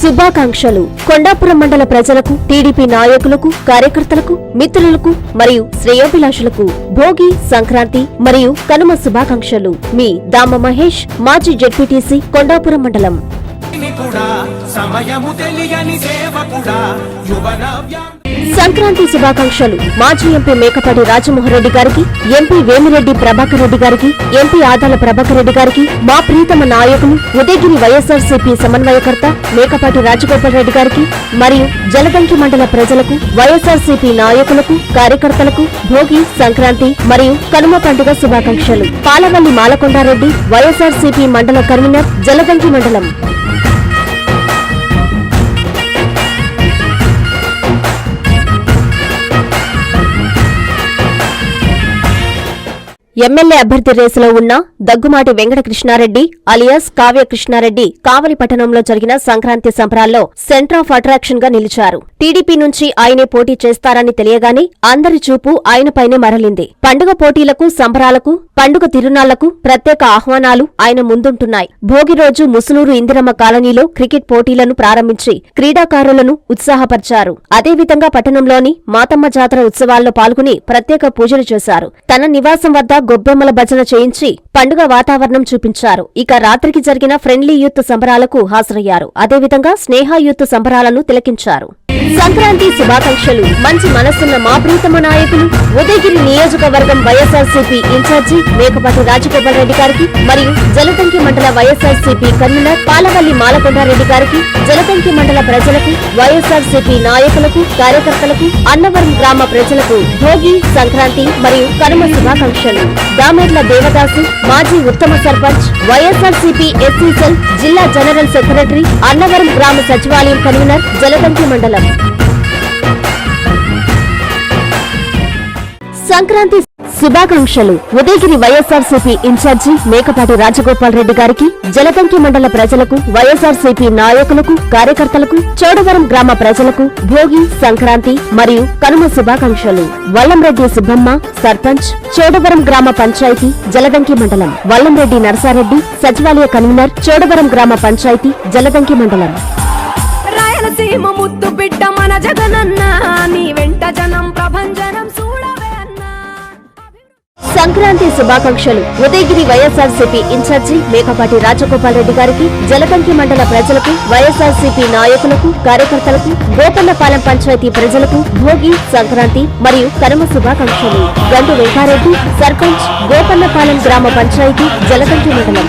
శుభాకాంక్షలు. కొండాపురం మండల ప్రజలకు టీడీపీ నాయకులకు కార్యకర్తలకు మిత్రులకు మరియు శ్రేయోభిలాషులకు భోగి సంక్రాంతి మరియు కనుమ శుభాకాంక్షలు. మీ దామ మహేష్ మాజీ జెడ్పీటీసీ కొండాపురం మండలం. సంక్రాంతి శుభాకాంక్షలు. మాజీ ఎంపీ మేకపాటి రాజమోహన్ రెడ్డి గారికి ఎంపీ వేమిరెడ్డి ప్రభాకర్ రెడ్డి గారికి ఎంపీ ఆదాల ప్రభాకర్ రెడ్డి గారికి మా ప్రీతమ నాయకులు ఉదయగిరి వైఎస్ఆర్సీపీ సమన్వయకర్త మేకపాటి రాజగోపాల్ రెడ్డి గారికి మరియు జలదంకి మండల ప్రజలకు వైఎస్ఆర్సీపీ నాయకులకు కార్యకర్తలకు భోగి సంక్రాంతి మరియు కనుమ పండుగ శుభాకాంక్షలు. పాలవల్లి మాలకొండారెడ్డి వైఎస్ఆర్సీపీ మండల కన్వీనర్ జలదంకి మండలం. ఎమ్మెల్యే అభ్యర్థి రేసులో ఉన్న దగ్గుమాటి వెంకట కృష్ణారెడ్డి అలియాస్ కావ్య కృష్ణారెడ్డి కావలి పట్టణంలో జరిగిన సంక్రాంతి సంబరాల్లో సెంటర్ ఆఫ్ అట్రాక్షన్గా నిలిచారు. టీడీపీ నుంచి ఆయనే పోటీ చేస్తారని తెలియగానే అందరి చూపు ఆయనపైనే మరలింది. పండుగ పోటీలకు సంబరాలకు పండుగ తిరునాళ్ళకు ప్రత్యేక ఆహ్వానాలు ఆయన ముందుంటున్నాయి. భోగి రోజు ముసునూరు ఇందిరమ్మ కాలనీలో క్రికెట్ పోటీలను ప్రారంభించి క్రీడాకారులను ఉత్సాహపరిచారు. అదేవిధంగా పట్టణంలోని మాతమ్మ జాతర ఉత్సవాల్లో పాల్గొని ప్రత్యేక పూజలు చేశారు. తన నివాసం వద్ద గొబ్బెమ్మల భజన చేయించి పండుగ వాతావరణం చూపించారు. ఇక రాత్రికి జరిగిన ఫ్రెండ్లీ యూత్ సంబరాలకు హాజరయ్యారు. అదేవిధంగా స్నేహ యూత్ సంబరాలను తిలకించారు. సంక్రాంతి శుభాకాంక్షలు. మంచి మనస్సున్న మా ప్రీతమ నాయకులు ఉదయగిరి నియోజకవర్గం YSRCP in charge Mekapati Rajagopal Reddy గారికి మరియు జలతంకి మండల వైఎస్ఆర్సీపీ కన్వీనర్ పాలవల్లి మాలకొండారెడ్డి గారికి జలతంకి మండల ప్రజలకు వైఎస్ఆర్సీపీ నాయకులకు కార్యకర్తలకు అన్నవరం గ్రామ ప్రజలకు భోగి సంక్రాంతి మరియు కనుమ శుభాకాంక్షలు. దామెర్ల దేవదాసు మాజీ ఉత్తమ సర్పంచ్ వైఎస్ఆర్సీపీ ఎస్సీ సెల్ జిల్లా జనరల్ సెక్రటరీ అన్నవరం గ్రామ సచివాలయం కన్వీనర్ జలదంకి మండలం. సంక్రాంతి శుభాకాంక్షలు. ఉదయగిరి వైఎస్ఆర్సీపీ ఇన్ఛార్జి మేకపాటి రాజగోపాల్ రెడ్డి గారికి జలదంకి మండల ప్రజలకు వైఎస్ఆర్సీపీ నాయకులకు కార్యకర్తలకు చోడవరం గ్రామ ప్రజలకు భోగి సంక్రాంతి మరియు కనుమ శుభాకాంక్షలు. వల్లంరెడ్డి సుబ్బమ్మ సర్పంచ్ చోడవరం గ్రామ పంచాయతీ జలదంకి మండలం. వల్లంరెడ్డి నరసారెడ్డి సచివాలయ కన్వీనర్ చోడవరం గ్రామ పంచాయతీ జలదంకి మండలం. రాయలసీమ ముద్దు బిడ్డ మన జగనన్న నీ వెంట జనం ప్రభంజనం సంక్రాంతి శుభాకాంక్షలు. ఉదయగిరి వైఎస్ఆర్సీపీ ఇన్ఛార్జి మేకపాటి రాజగోపాల్ రెడ్డి గారికి జలకంకి మండల ప్రజలకు వైఎస్ఆర్సీపీ నాయకులకు కార్యకర్తలకు గోపన్నపాలెం పంచాయతీ ప్రజలకు భోగి సంక్రాంతి మరియు కనుమ శుభాకాంక్షలు. గండు వెంకారెడ్డి సర్పంచ్ గోపన్నపాలెం గ్రామ పంచాయతీ జలకంకి మండలం.